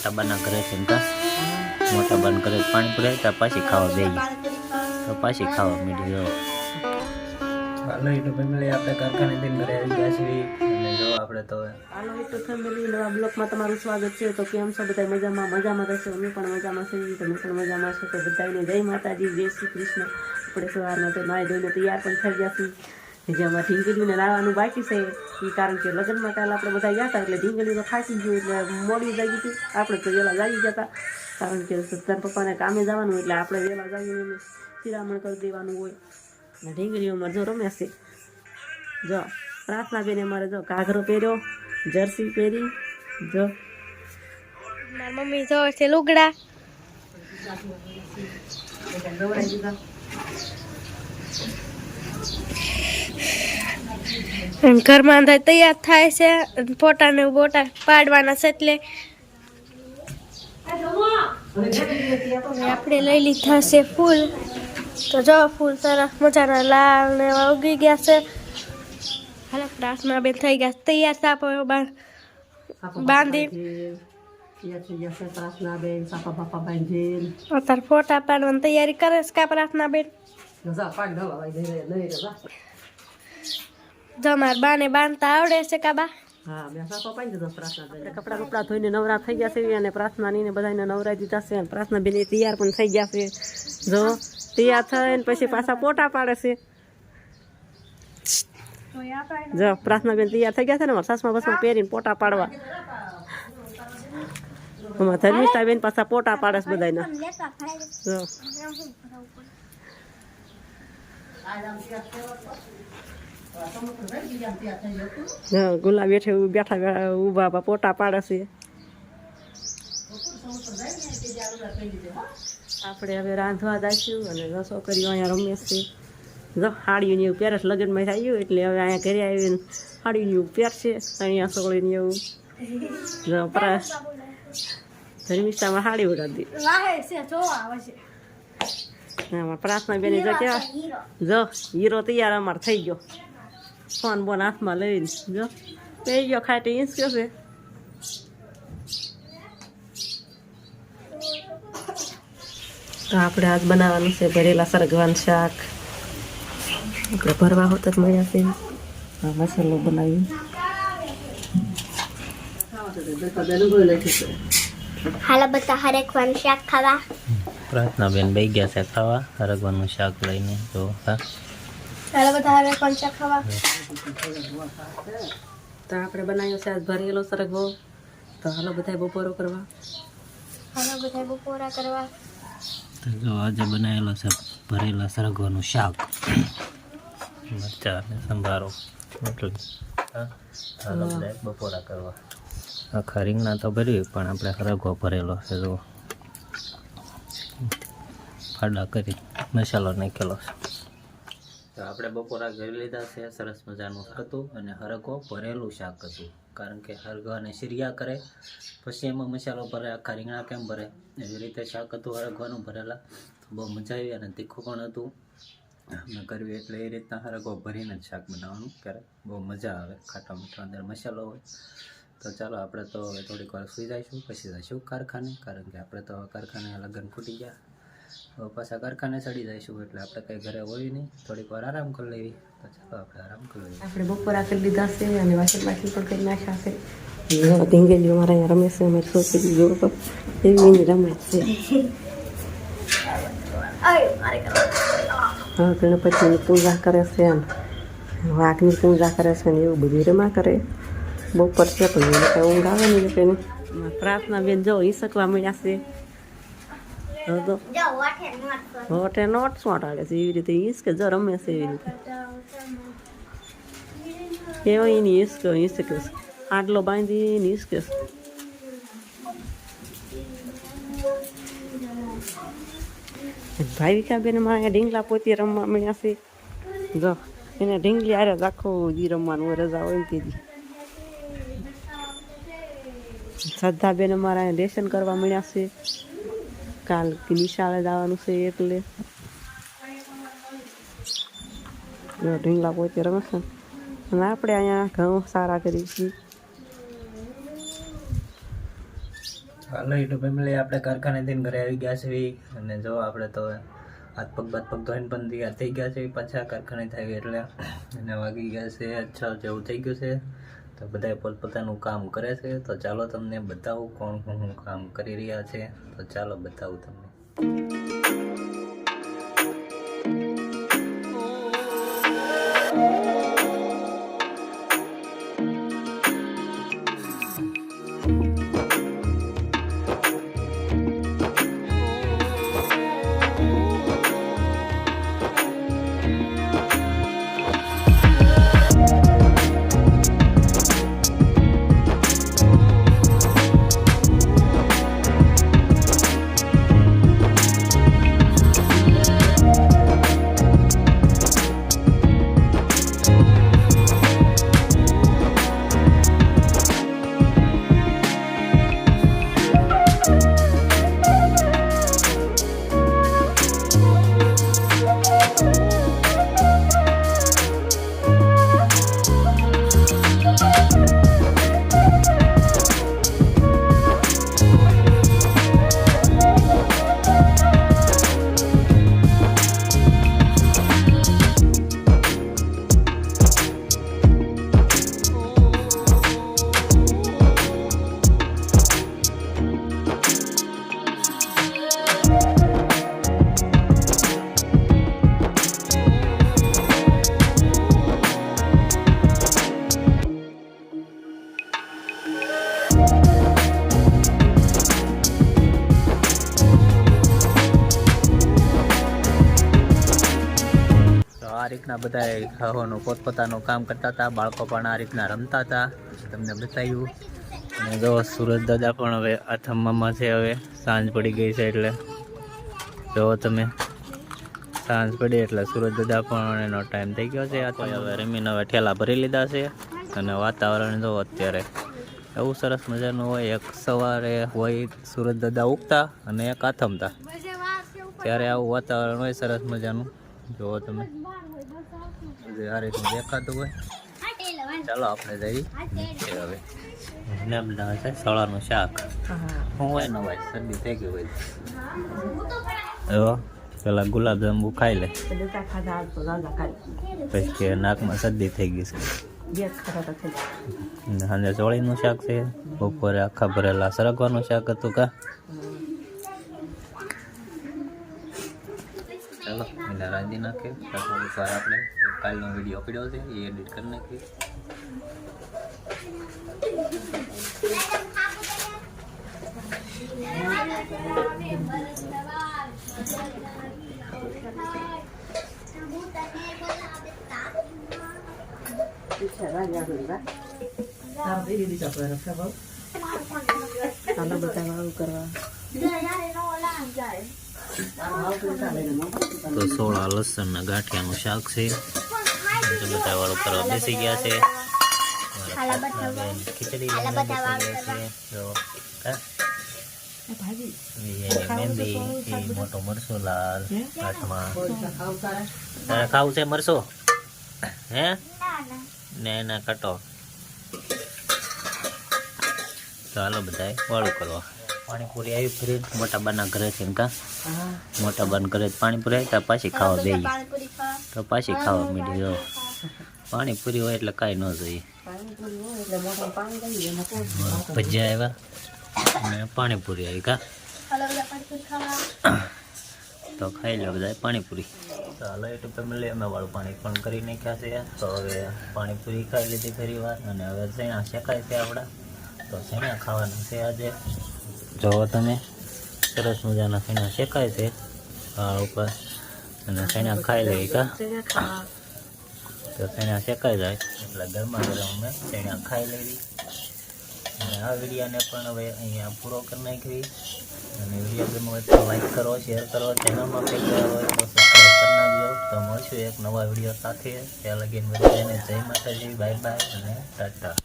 મોટા બાના ઘરે છે કા? મોટા બાના ઘરે પાણી પૂરે ત્યાં પાછી ખાવા બે તો પાછી ખાવા મીઠી જો. હાલો એટલું ફેમિલી આપણે કારખાને દિન ઘરે આવી ગયા છીએ. અને જો આપણે તો હાલો એક ફેમિલી નવા બ્લોકમાં તમારું સ્વાગત છે. તો કેમ છો? બધા મજામાં? મજામાં રહેશે? અમે પણ મજામાં છીએ. તમે પણ મજામાં છો? તો બધાને જય માતાજી જય શ્રી કૃષ્ણ. આપણે સવારમાં તો નાઈ ધોઈને તૈયાર પણ થઈ ગયા છીએ. જેમાં ઢીંગલીને લાવવાનું બાકી છે એ કારણ કે લગ્નમાં કાલે આપણે બધા ગયા હતા એટલે ઢીંગલી તો થાકી ગયું એટલે મોડી જાગી હતી. આપણે તો વહેલા જાગી ગયા હતા કારણ કે તારા પપ્પાને કામે જવાનું એટલે આપણે વહેલા જાગીને શિરામણ કરી દેવાનું હોય. અને ઢીંગલીઓમાં જો રમે છે. જો પ્રાર્થના બેને અમારે જો ઘાઘરો પહેર્યો જર્સી પહેરી જો. મારી મમ્મી જો છે લુગડા. Thank અને ઘરમાં અંદર તૈયાર થાય છે ફોટા ને બોટા પાડવાના છે એટલે આપણે લઈ લીધા છે ફૂલ. તો જો ફૂલ સરસ મજાના લાલ ને ઉગી ગયા છે. હાલ પ્રાર્થના બેન થઈ ગયા તૈયાર સાપો બાંધી. અત્યારે ફોટા પાડવાની તૈયારી કરે છે કા પ્રાર્થના બેન? જા પાડ દવા લઈ જઈ લઈ જા. જો મારા બાને બાંધતા આવડે છે કા બા? હા મેં સાપા પાડી દીધો પ્રાર્થના બેન કપડા કપડા ધોઈને નવરા થઈ ગયા છે અને પ્રાર્થના ની બધાને નવરાઈ દીધા છે અને પ્રાર્થના બેન તૈયાર પણ થઈ ગયા છે. જો તૈયાર થઈને પછી પાછા પોટા પાડે છે. જો પ્રાર્થના બેન તૈયાર થઈ ગયા છે ને મારા સાસમાં બસમાં પહેરીને પોટા પાડવા. ધર્મિષ્ઠા બેન પાછા પોટા પાડે છે બધાને જો. ગુલાબ બેઠે બેઠા ઊભા પોટા પાડે છે. આપણે હવે રાંધવા જઈશું અને રસો કર્યો અહીંયા રમીએ છીએ જો, હાડીઓને એવું પહેરે લગ્નમાં થયું એટલે હવે અહીંયા ઘરે આવીને હાડીઓને એવું પહેરશે, અહીંયા સોળીને એવું. ધર્મિસ્તામાં હાડી ઉડાડી પ્રાર્થના બેની જો કેવા જો હીરો તૈયાર અમારે થઈ ગયો ફોન બોન હાથમાં લઈને જો થઈ ગયો ખાટી ઇંચ કયો છે તો આપણે આજ બનાવવાનું છે ભરેલા સરગવાનું શાક આપણે ભરવા હોત જ મળ્યા છે મસાલો બનાવી હાલો બધા હરેકવાનું શાક ખાવા પ્રાર્થના બેન બે ગયા છે ખાવા અરગવાનું શાક લઈને જો હા. ચાલો બધા હરેકવાનું શાક ખાવા? તો આપણે બનાવ્યો છે આજ ભરેલો સરગવો. તો હાલો બધા બપોરો કરવા. હાલો બધા બપોરા કરવા. તો જો આજે બનાવેલો છે ભરેલા સરગવાનું શાક. મરચા અને સંભારો એટલું હા હાલો બધા બપોરા કરવા. આખા રીંગણા તો ભર્યું પણ આપણે સરગવો ભરેલો છે જો. ફાડા કરી મસાલો નાખેલો છે. તો આપણે બપોરા ઘરે લીધા છે, સરસ મજાનું હતું અને હરકો ભરેલું શાક હતું. કારણ કે હરગવાને સિરિયા કરે, પછી એમાં મસાલો ભરે, આખા રીંગણા કેમ ભરે? એવી રીતે શાક હતું હરગવાનું ભરેલા. તો બહુ મજા આવી અને તીખું પણ હતું. અમે કરવી એટલે એ રીતના હરગવો ભરીને જ શાક બનાવવાનું. ક્યારે બહુ મજા આવે, ખાટા મીઠા અંદર મસાલો હોય. તો ચાલો, આપણે તો થોડીક વાર સુઈ જઈશું, પછી જઈશું કારખાને. કારણ કે આપણે તો કારખાને લગ્ન ફૂટી ગયા. પાછા કારખાને ચડી જઈશું એટલે આપણે કંઈ ઘરે હોય નહીં. થોડીક વાર આરામ કરી લેવી. તો ચાલો આપણે આરામ કરી લઈએ. આપણે બપોરા કરી લીધા છે અને વાસણ બાસણ પણ કરી નાખ્યા છે. ધીંગેલીઓ મારા અહીંયા રમે છે અમારી છોકરી જો તો એવી એની રમે છે. હા ગણપતિની પૂજા કરે છે એમ વાઘની પૂજા કરે છે ને એવું બધું રમા કરે. બપોર છે પણ એને કાંઈ ઊંઘ આવે ને કે પ્રાર્થના બેન જો ઈસકવા મળ્યા છે. તો હોટે નોટ સોટાડે છે. એવી રીતે ઈસકે જો રમે છે એવી રીતે. એવો એની ઈસકો ઈસકે આટલો બાંધીને ઈસકે ભાઈ ભાવિકા બેન મારા ઢીંગલા પોતી રમવા મળ્યા છે. જો એને ઢીંગલી આરે રાખો દી રમવાનું રજા હોય તેથી શ્રદ્ધા બેન અમારા લેસન કરવા મળ્યા છે. કાલ નિશાળે જવાનું છે એટલે ઢીંગલા પોતે રમે અને આપણે અહીંયા ઘઉં સારા કરી છીએ હાલો યુટ્યુબ ફેમિલી આપણે કારખાનેથી ઘરે આવી ગયા છે અને જો આપણે તો હાથ પગ બાદ પગ ધોઈને પણ થઈ ગયા છે પાછા કારખાને થાય એટલે અને વાગી ગયા છે, અચ્છા જેવું થઈ ગયું છે. તો બધા પોતપોતાનું કામ કરે છે. તો ચાલો તમને બતાવું કોણ શું કામ કરી રહ્યા છે. તો ચાલો બતાવું તમને. રીતના બધા ખાવાનું પોતપોતાનું કામ કરતા હતા, બાળકો પણ આ રીતના રમતા હતા તમને બતાવ્યું. અને જો સુરજ દાદા પણ હવે આથમમાં છે હવે, સાંજ પડી ગઈ છે એટલે. જો તમે સાંજ પડી એટલે સુરજ દાદા પણ એનો ટાઈમ થઈ ગયો છે. આ હવે રમીને હવે ઠેલા ભરી લીધા છે. અને વાતાવરણ જો અત્યારે એવું સરસ મજાનું હોય, એક સવારે હોય સુરજ દાદા ઉગતા અને એક આથમતા. ત્યારે આવું વાતાવરણ હોય સરસ મજાનું. જુઓ તમે. આ દેખાતું હોય. ચાલો આપણે જઈએ. હવે ને બનાવે છે સળાનું શાક. શું હોય ને ભાઈ? શરદી થઈ ગઈ હોય. એવો પેલા ગુલાબજાંબુ ખાઈ લે. પછી નાકમાં શરદી થઈ ગઈ છે. સાંજે ચોળીનું શાક છે. બપોરે આખા ભરેલા સરગવાનું શાક હતું કા ચાલો એને રાંધી નાખીએ પાછો ઉપર આપણે કાલનો વીડિયો પડ્યો છે એ એડિટ કરી નાખીએ રાજા બધા ચાલો બધા વાળું કરવા તો સોળા લસણના ગાંઠિયાનું શાક છે. બધા વાળો કરવા બેસી ગયા છે. ખીચડી મહેંદી મોટો મરસો લાલ હાથમાં તારે ખાવું છે મરસો? હે? ને એના કટો. ચાલો હાલો બધાય વાળું કરવા પાણીપુરી આવી ફરી. મોટા બાના ઘરે છે કા? મોટા બાન ઘરે પાણીપુરી આવી ત્યાં પાછી ખાવા બે તો પાછી ખાવા મીઠી જો પાણીપુરી હોય એટલે કાંઈ ન જોઈએ. ભજીયા આવ્યા. અને પાણીપુરી આવી કા? તો ખાઈ લો બધા પાણીપુરી. તો હાલો યુટ્યુબ ફેમિલી અમે વાળું પાણી પણ કરી નાખ્યા છે. તો હવે પાણીપુરી ખાઈ લીધી ફરી વાર. અને હવે શેણા શેકાય છે આપણા? તો શેણા ખાવાનું છે આજે? જોવો તમે સરસ મજાના શેણા શેકાય છે વાળ ઉપર. અને ફેણા ખાઈ લે કા? તો ફેણા શેકાઈ જાય, એટલે ગરમા ગરમ અમે ફેણા ખાઈ લેવી. અને આ વિડીયોને પણ હવે અહીંયા પૂરો કરી નાખવી. અને વીડિયો ગમ્યો હોય તો લાઈક કરો, શેર કરો, ચેનલમાં પહેલી ગયા હોય તો સબસ્ક્રાઈબ કરી નાખજો. તો મળશું એક નવા વીડિયો સાથે. ત્યાં લગીને બધાને જય માતાજી, બાય બાય અને ટાટા.